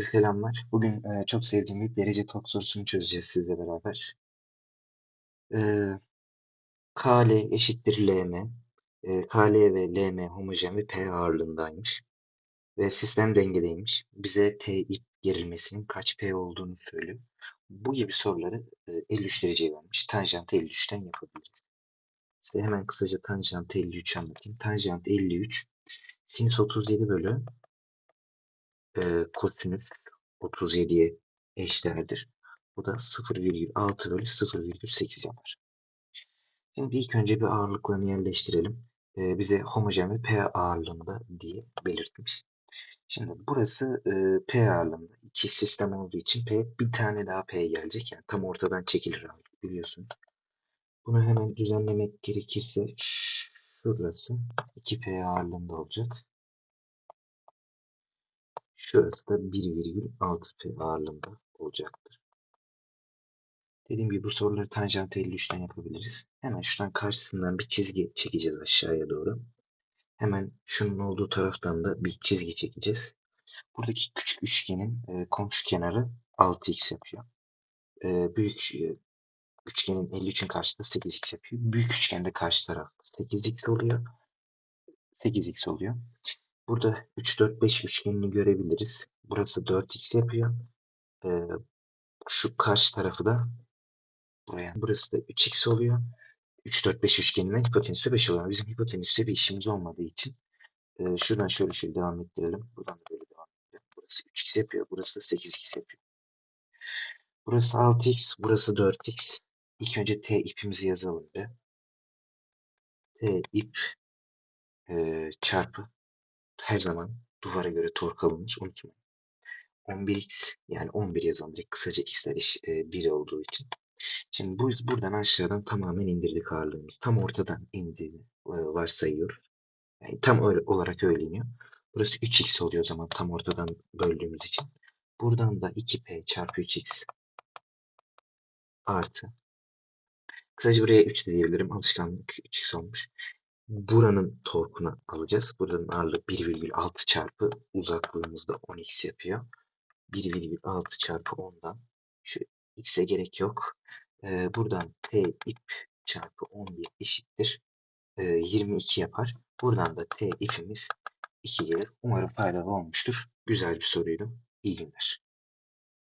Selamlar. Bugün e, çok sevdiğim bir derece tot sorusunu çözeceğiz sizle beraber. E, KL eşittir LM. E, KL ve LM homojen ve P ağırlığındaymış. Ve sistem dengedeymiş. Bize T ip gerilmesinin kaç P olduğunu söylüyor. Bu gibi soruları e, 53 dereceye vermiş. Tanjant 53'ten yapabiliriz. Size hemen kısaca tanjant 53 anlatayım. Tanjant 53 sinüs 37 bölü e, kosinüs 37'ye eşdeğerdir. Bu da 0,6 bölü 0,8 yapar. Şimdi ilk önce bir ağırlıklarını yerleştirelim. Ee, bize homojen ve P ağırlığında diye belirtmiş. Şimdi burası e, P ağırlığında. iki sistem olduğu için P bir tane daha P gelecek. Yani tam ortadan çekilir ağırlık biliyorsunuz. Bunu hemen düzenlemek gerekirse şurası 2P ağırlığında olacak. Şurası da 1,6P ağırlığında olacaktır. Dediğim gibi bu soruları tanjant 53'ten yapabiliriz. Hemen şuradan karşısından bir çizgi çekeceğiz aşağıya doğru. Hemen şunun olduğu taraftan da bir çizgi çekeceğiz. Buradaki küçük üçgenin e, komşu kenarı 6x yapıyor. E, büyük e, üçgenin 53'ün karşısında 8x yapıyor. Büyük üçgende karşı taraf 8x oluyor. 8x oluyor. Burada 3, 4, 5 üçgenini görebiliriz. Burası 4x yapıyor. E, şu karşı tarafı da buraya. Burası da 3x oluyor. 3, 4, 5 üçgeninden hipotenüsü 5 oluyor. Bizim hipotenüsle bir işimiz olmadığı için e, şuradan şöyle şöyle devam ettirelim. Buradan da böyle devam edelim. Burası 3x yapıyor. Burası da 8x yapıyor. Burası 6x. Burası 4x. İlk önce t ipimizi yazalım be. T ip e, çarpı her zaman duvara göre tork alınır. Unutmayın. 11x yani 11 yazalım. Direkt kısaca x'ler e, 1 olduğu için. Şimdi bu buradan aşağıdan tamamen indirdik ağırlığımız. Tam ortadan indiğini e, varsayıyoruz. Yani tam öyle olarak öyle iniyor. Burası 3x oluyor o zaman tam ortadan böldüğümüz için. Buradan da 2p çarpı 3x artı. Kısaca buraya 3 de diyebilirim. Alışkanlık 3x olmuş. Buranın torkunu alacağız. Buranın ağırlığı 1,6 çarpı uzaklığımızda 10x yapıyor. 1,6 çarpı 10'dan şu x'e gerek yok. Ee, buradan t ip çarpı 11 eşittir. Ee, 22 yapar. Buradan da t ipimiz 2 gelir. Umarım faydalı olmuştur. Güzel bir soruydu. İyi günler.